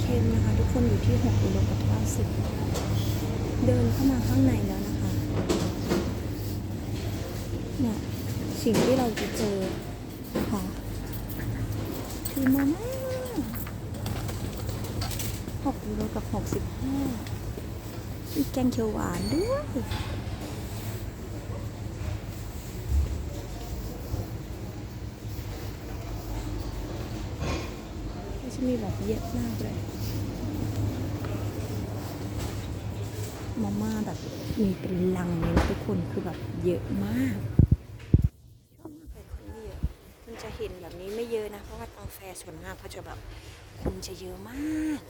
เค็มนะคะ ทุกคนอยู่ที่6ยูโรกับ90 เดินเข้ามาข้างในแล้วนะคะเนี่ยสิ่งที่เราจะเจอนะคะคือมาม่า6ยูโรกับ 65มีแกงเขียวหวานด้วย ก็จะ มีแบบเยอะมากเลยมาม่าแบบมีเป็นลังเลยนะทุกคนคือแบบเยอะมากชอบมากเลยคนเยอะมันจะเห็นแบบนี้ไม่เยอะนะ เพราะว่าตังแฟร์ส่วนมากเขาจะแบบคนจะเยอะมาก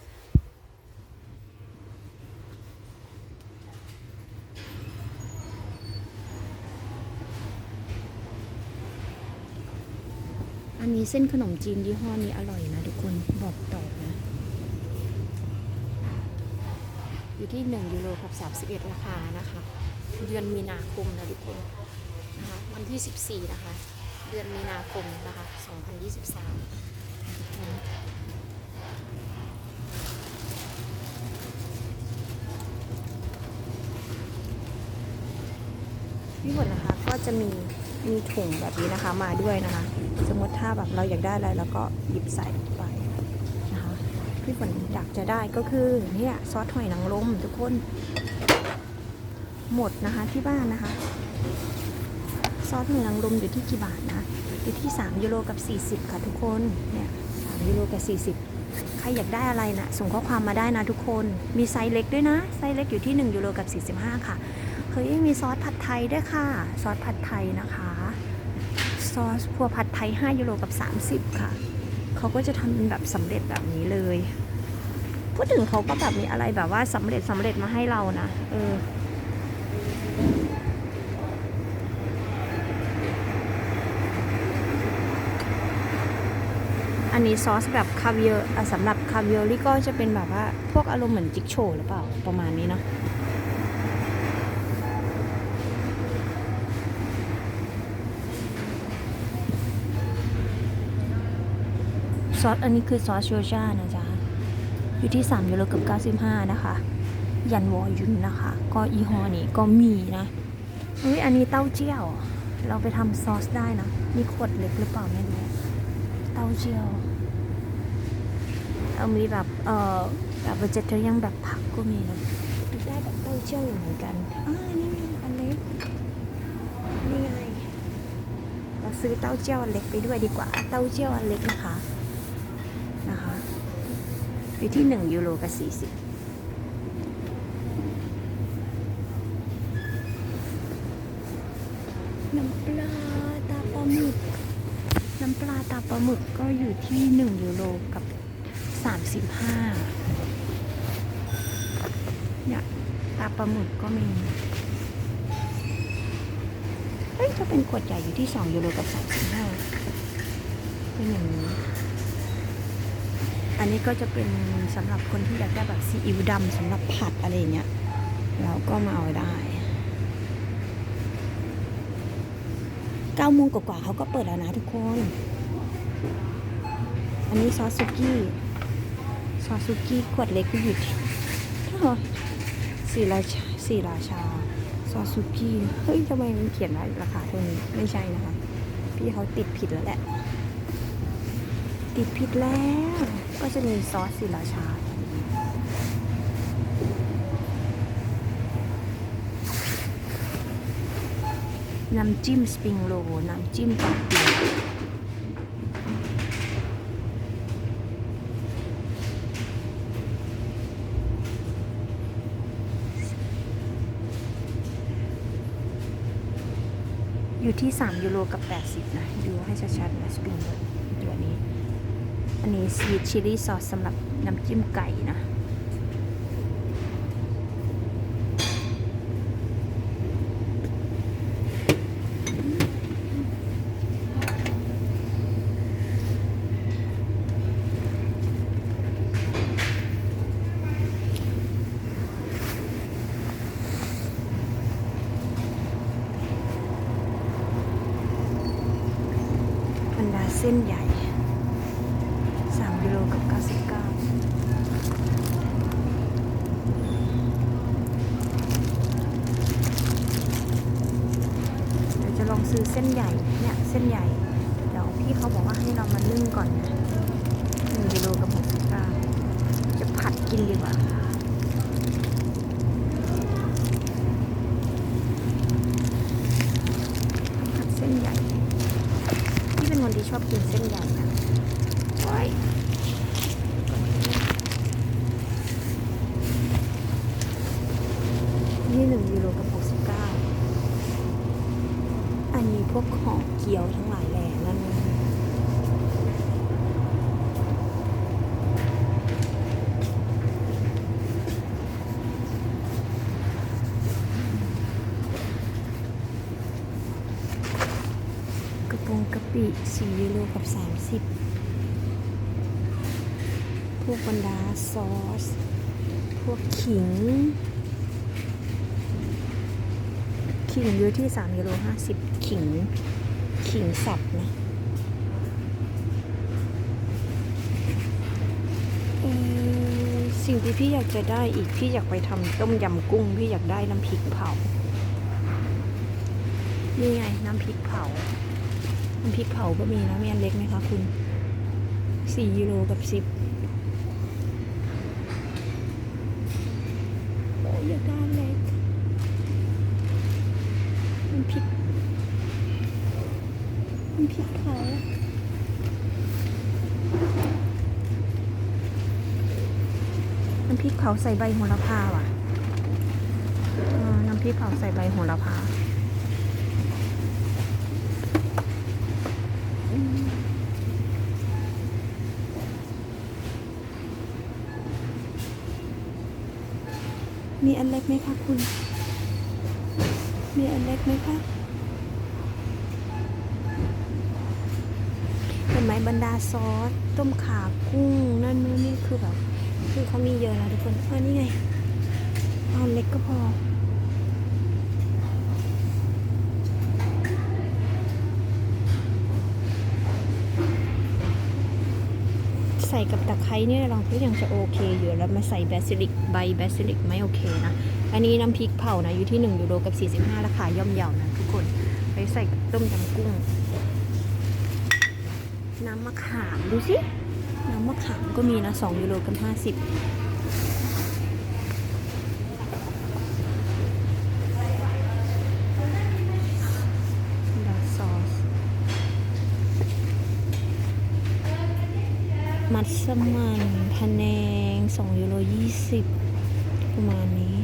อันนี้เส้นขนมจีนยี่ห้อนี้อร่อยนะทุก คนบอกต่อนะ อยู่ที่ 1 ยูโรกับ 31 ราคานะคะ เดือนมีนาคมนะทุกคนนะคะวันที่ 14 นะคะ เดือนมีนาคมนะคะ 2023พี่ฝนนะคะก็จะมี มีถุงแบบนี้นะคะมาด้วยนะคะ สมมติถ้าแบบเราอยากได้อะไรเราก็หยิบใส่ไปนะคะพี่ฝนอยากจะได้ก็คือเนี่ยซอสหอยนางรมทุกคน หมดนะคะที่บ้านนะคะ ซอสหอยนางรมอยู่ที่กี่บาทนะอยู่ที่ 3 ยูโรกับ 40 ค่ะทุกคนเนี่ย3ยูโรกับ 40ใครอยากได้อะไรนะส่งข้อความมาได้นะทุกคน มีไซส์เล็กด้วยนะ ไซส์เล็กอยู่ที่ 1 ยูโรกับ 45 ค่ะเฮ้ยมีซอสผัดไทยด้วยค่ะ ซอสผัดไทยนะคะ ซอสพัวผัดไทย 5 ยูโรกับ 30 ค่ะ เขาก็จะทำเป็นแบบสำเร็จแบบนี้เลย พูดถึงเขาก็แบบมีอะไรแบบว่าสำเร็จสำเร็จมาให้เรานะ เอออันนี้ซอสแบบคาเวียร์สำหรับคาเวียร์ลี่ก็จะเป็นแบบว่าพวกอารมณ์เหมือนจิ๊กโชว์หรือเปล่า ประมาณนี้เนาะ ซอสอันนี้คือซอสโชชานะจ๊ะ อยู่ที่ 3 ยูโรกับ 95 นะคะ ยันวอยุนนะคะ ก็อีฮอนี้ก็มีนะเฮ้ยอันนี้เต้าเจี้ยว เราไปทำซอสได้นะมีขวดเล็กหรือเปล่าไม่รู้เต้าเจี้ยวเอามีแบบเอ่อแบบเวจเทยังแบบผักก็มีนะได้แบบเต้าเจี้ยวอยู่เหมือนกันอ่านี่ไงอันเล็กนี่ไงเราซื้อเต้าเจี้ยวเล็กไปด้วยดีกว่า เต้าเจี้ยวอันเล็กนะคะ นะคะอยู่ที่ 1 ยูโรกับ 40น้ำปลาตาปลาหมึก น้ำปลาตาปลาหมึกก็อยู่ที่ 1 ยูโรกับ 35เนี่ยตาปลาหมึกก็มี เฮ้ยถ้าเป็นขวดใหญ่อยู่ที่ 2 ยูโรกับ 35เป็นอย่างนี้ อันนี้ก็จะเป็นสำหรับคนที่อยากได้แบบซีอิ๊วดำสำหรับผัดอะไรเงี้ยเราก็มาเอาได้เก้าโมงกว่าๆเขาก็เปิดแล้วนะทุกคน อันนี้ซอสซุกี้ ซอสซุกี้ขวดเล็กก็อยู่ที่เท่าไหร่สี่ราชาสี่ราชา ซอสซุกี้ เฮ้ยทำไมมันเขียนไว้ราคาเท่านี้ ไม่ใช่นะคะ พี่เขาติดผิดแล้วแหละ ติดผิดแล้ว ก็จะมีซอสสีราชา น้ำจิ้มสปริงโรลน้ำจิ้มปักเปียอยู่ที่ 3 ยูโรกับ 80 นะ ดูให้ชัดๆนะสปริงโรลตัวนี้ อันนี้สวีทชิลลี่ซอสสำหรับน้ำจิ้มไก่นะ บรรดาเส้นใหญ่ 3ยูโรกับ 99 ซื้อเส้นใหญ่เนี่ยเส้นใหญ่ เดี๋ยวพี่เขาบอกว่าให้เรามานึ่งก่อนนะหนึ่งกิโลกับหกสิบเก้าจะผัดกินดีกว่าผัดเส้นใหญ่พี่เป็นคนที่ชอบกินเส้นใหญ่นะโอ้ยนี่หนึ่งกิโลกับหกสิบเก้า อันนี้พวกของเกี๊ยวทั้งหลายแหล่นั่นนะกระโปร งกะปิสี่ยูโรกับสามสิบพวกบรรดาซอส พวกขิง ขิงอยู่ที่3กิโล50 ขิง ขิงสับนะสิ่งที่พี่อยากจะได้อีก พี่อยากไปทำต้มยำกุ้ง พี่อยากได้น้ำพริกเผา นี่ไง น้ำพริกเผา พริกเผาก็มีนะมีอันเล็กไหมคะคุณ4กิโลกับ10โอ้ยอยากได้อันเล็กน้ำพริกน้ำพริกเผาน้ำพริกเผาใส่ใบโหระพาว่ะน้ำพริกเผาใส่ใบโหระพา มีอันเล็กไหมคะคุณ มีอันเล็กไหมคะเห็นไหมบรรดาซอส ต้มขากุ้ง นั่นนู่นนี่คือแบบ คือเขามีเยอะนะทุกคนอันนี้ไงเอาอันเล็กก็พอ ใส่กับตะไคร้เนี่ยลองก็ยังจะโอเคอยู่แล้วมาใส่แบซิลิกใบแบซิลิกไม่โอเคนะ อันนี้น้ำพริกเผานะอยู่ที่1ยูโรกับ 45 ราคาย่อมเยานะทุกคน ไปใส่ต้มยำกุ้ง น้ำมะขามดูสิ น้ำมะขามก็มีนะ2ยูโรกับ 50ดาซอส มัสมั่นพะแนง2ยูโร20ประมาณนี้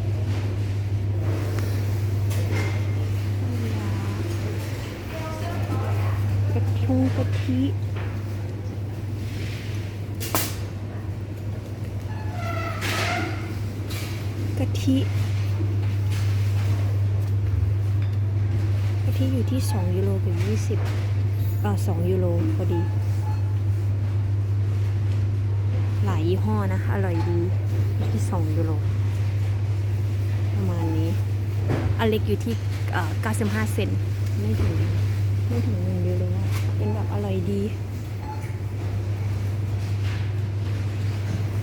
กระทงกะทิกะทิกะทิอยู่ที่2ยูโรกับ20อ่า2ยูโรพอดี หลา ยี่ห้อนะคะ อร่อยดีอยู่ที่2ยูโรประมาณนี้อันเล็กอยู่ที่เอ่อ95 เซนไม่ถึงไม่ถึงหนึ่งยูโรเป็นแบบอร่อยดี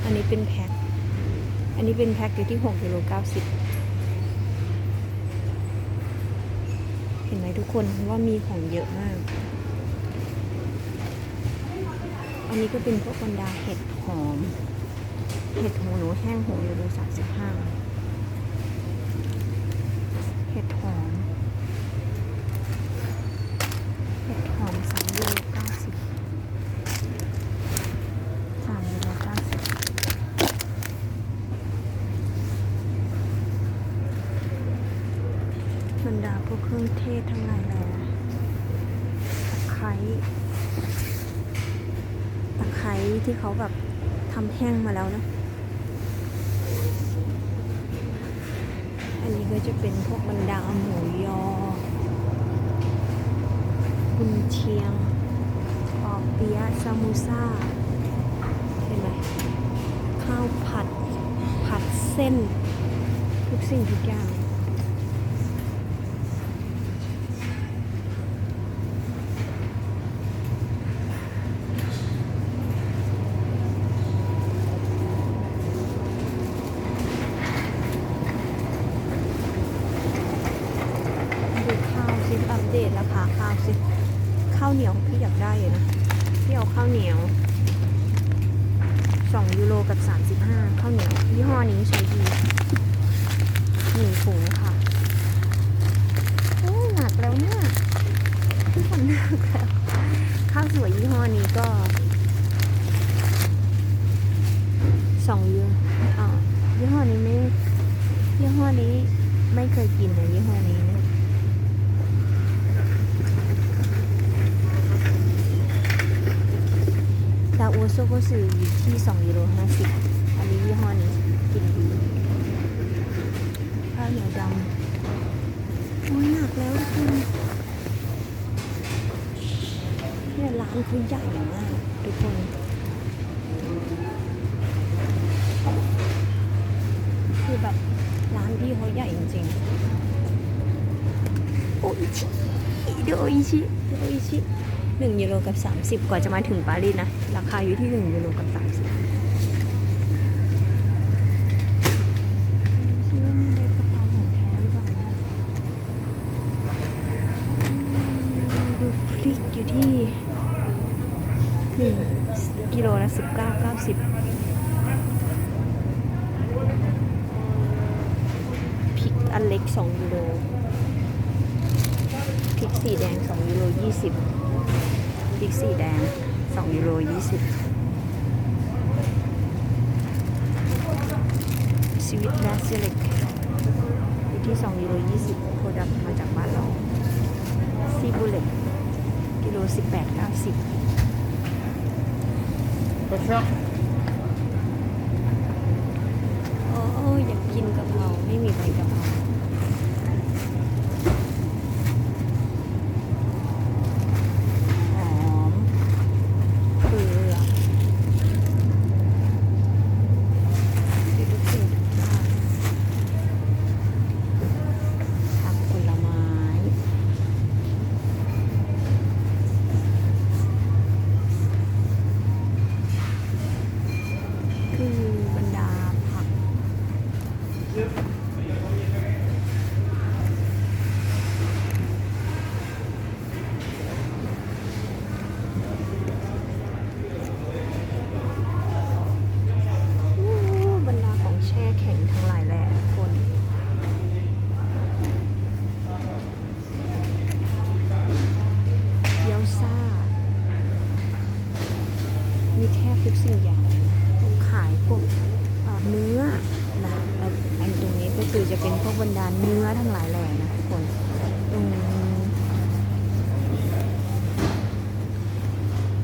อันนี้เป็นแพ็คอันนี้เป็นแพ็คอยู่ที่6ยูโร90 เห็นไหมทุกคนว่ามีของเยอะมาก นนี้ก็เป็นพวกบรรดาเห็ดหอม เห็ดหูหนูแห้ง6ยูโร35เห็ดหอม เห็ดหอมสามยูโรเก้าสิบสามยูโรเก้าสิบบรรดาพวกเครื่องเทศทั้งหลายแหละตะไคร้ ร้ที่เขาแบบทำแห้งมาแล้วนะ อันนี้ก็จะเป็นพวกบรรดาหมูยอกุนเชียงปอเปี๊ยะซามูซาเห็นไหมข้าวผัด ผัดเส้น ทุกสิ่งทุกอย่างดูข้าวซิอัปเดต ราคาข้าวสิ ข้าวเหนียวพี่อยากได้อยู่นะพี่เอาข้าวเหนียว 2 ยูโรกับ 35 ข้าวเหนียวยี่ห้อนี้ใช้ดีหนึ่งถุงค่ะโอ้หนักแล้วเนี่ยพี่ฝนหนักแล้วข้าวสวยยี่ห้อนี้ก็2ยูโรอ่ายี่ห้อนี้ไม่ยี่ห้อนี้ไม่เคยกินเลยยี่ห้อนี้นะ ดา โอโก็ซื้ออยู่ที่2ยูโร50 อันนี้ยี่ห้อนี้กินดีข้าวเหนียวดำโอ้ยหนักแล้วทุกคนเนี่ยร้านเขาใหญ่มากทุกคนคือแบบร้านพี่เขาใหญ่จริงๆโออิชิโดอิชิโดอิชิ หนึ่งยูโรกับสามสิบกว่าจะมาถึงปารีสนะ ราคาอยู่ที่หนึ่งยูโรกับสามสิบคิดว่ามันกระเป๋าของแท้หรือเปล่านะอืมดูพริกอยู่ที่หกิโลละสิบเก้าเก้าสิบพริกอันเล็ก 2ยูโร สีแดง2ยูโร20พริกสีแดง2ยูโร20สวิตแบสซิลิกอยู่ที่2ยูโร20โคดับมาจากบ้านเราซีบูเล็กกิโล18 90 Proszę. โอ้อยากกินกะเพราไม่มีใบกะเพราหอมเกลือมีทุกสิ่งทุกอย่างผักผลไม้ คือบรรดาผัก อู้บรรดาของแช่แข็งทั้งหลายแหละทุกคนเกี๊ยวซ่า มีแทบทุกสิ่งอย่างพวกขายพวกเนื้อนะแล้วอันตรงนี้ก็คือจะเป็นพวกบรรดาเนื้อทั้งหลายแหล่นะทุกคนตรง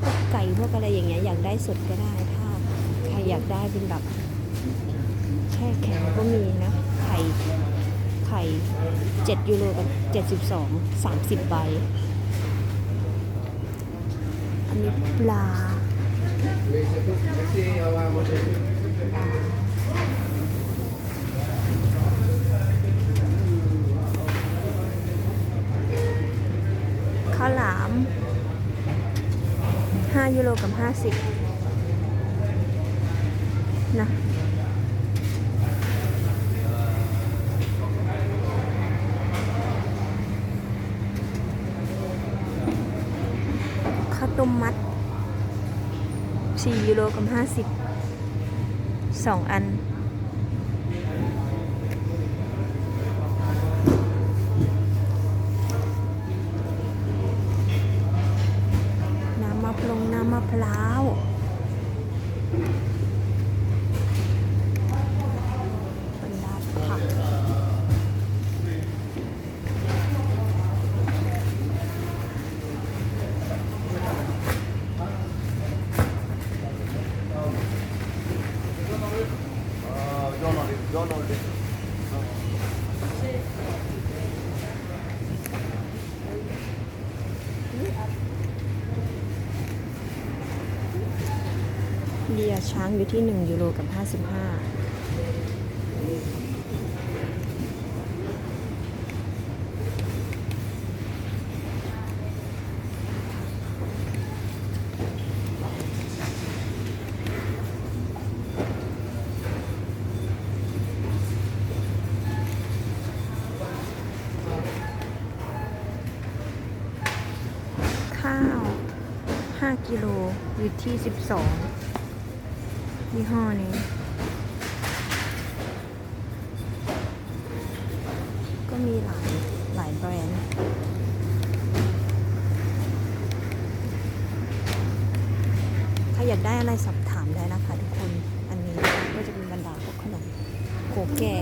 พวกไก่พวกอะไรอย่างเงี้ยอยากได้สดก็ได้ถ้าใครอยากได้เป็นแบบแช่แข็งก็มีนะไข่ไข่7ยูโรกับ72 30ใบอันนี้ปลา ข้าวหลาม 5 ยูโรกับ 50นะ ข้าวต้มมัด โลกับสองอัน น้ำมะพร้าวน้ำมะพร้าว เบียร์ช้างอยู่ที่ 1 ยูโรกับ 55ข้าว 5 กิโลอยู่ที่ 12 ยี่ห้อนี้ ก็มีหลายหลายแบรนด์ถ้าอยากได้อะไรสอบถามได้นะคะทุกคน อันนี้ก็จะเป็นบรรดาพวกขนมโกแก่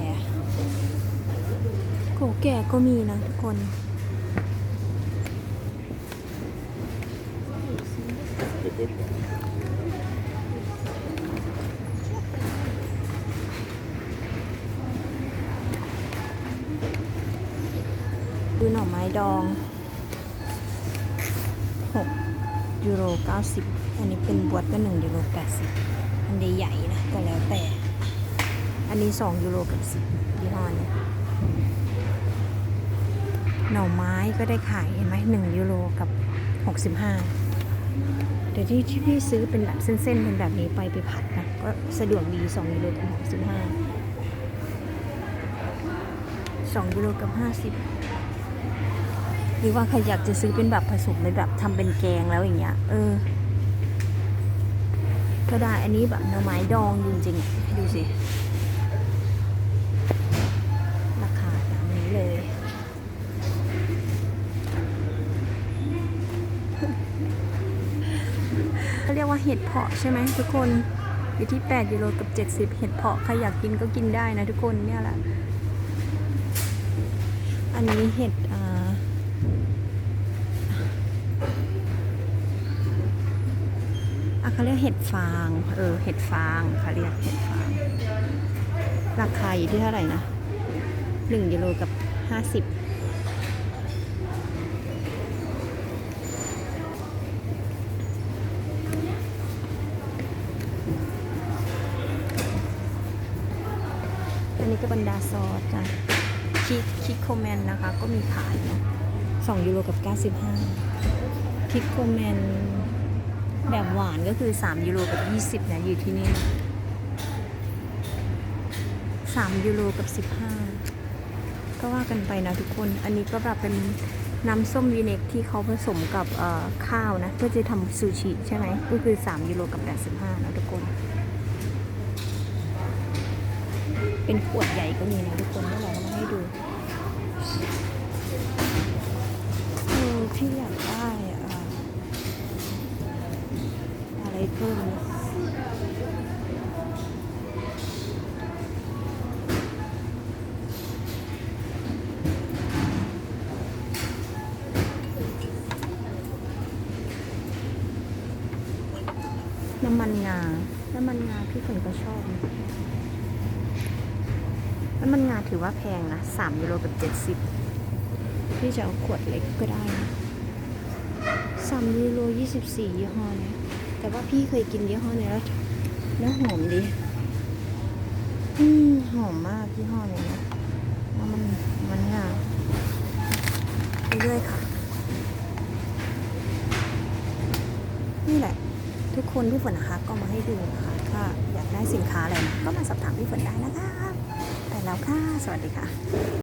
โกแก่ก็มีนะทุกคน ดูหน่อง 6 ยูโร 90 อันนี้เป็นบวชก็ 1 ยูโร 80 อันใหญ่นะ ก็แล้วแต่ อันนี้ 2 ยูโรกับ10ยี่ห้อนี้หน่อไม้ก็ได้ขายเห็นไหม1ยูโรกับ 65แต่ที่ที่พี่ซื้อเป็นแบบเส้นๆเป็นแบบนี้ไปไปผัดนะ ก็สะดวกดี 2 ยูโรกับ 65 2 ยูโรกับ 50 หรือว่าใครอยากจะซื้อเป็นแบบผสมเป็นแบบทำเป็นแกงแล้วอย่างเงี้ย เออ ก็ได้ อันนี้แบบหน่อไม้ดองจริงๆ ดูสิ ราคาตามนี้เลย เขาเรียกว่าเห็ดเพาะใช่ไหมทุกคนอยู่ที่ 8 ยูโรกับ 70 เห็ดเพาะ ใครอยากกินก็กินได้นะทุกคนเนี่ยแหละ อันนี้เห็ดอ่า อะ เขาเรียกเห็ดฟาง เออ เห็ดฟางเขาเรียกเห็ดฟาง ราคาอยู่ที่เท่าไหร่นะหนึ่งยูโรกับห้าสิบอันนี้ก็บรรดาซอสจ้ะคิคิโคแมนนะคะ ก็มีขายนะสองยูโรกับเก้าสิบห้าคิโคแมน แบบหวานก็คือ 3 ยูโรกับ 20 นะ อยู่ที่นี่ 3 ยูโรกับ 15 ก็ว่ากันไปนะทุกคน อันนี้ก็แบบเป็นน้ำส้มวีเนกที่เขาผสมกับข้าวนะ เพื่อจะทำซูชิใช่ไหมก็คือ 3 ยูโรกับ 85 นะทุกคน เป็นขวดใหญ่ก็มีนะทุกคนเมื่อไหร่เรามาให้ดูเออพี่อยากได้อะ ไรเพิ่มน้ำมันงา น้ำมันงาพี่ฝนก็ชอบ น้ำมันงาถือว่าแพงนะสามยูโรกับเจ็ดสิบพี่จะเอาขวดเล็กก็ได้นะสามยูโรยี่สิบสี่ยี่ห้อเนี้ย แต่ว่าพี่เคยกินยี่ห้อนี้แล้วแล้วหอมดีอืมหอมมากยี่ห้อนี้นะแล้วมันมันงามไปเรื่อยค่ะ นี่แหละ ทุกคนพี่ฝนนะคะก็มาให้ดูนะคะถ้าอยากได้สินค้าอะไรนะก็มาสอบถามพี่ฝนได้นะคะ ไปแล้วค่ะ สวัสดีค่ะ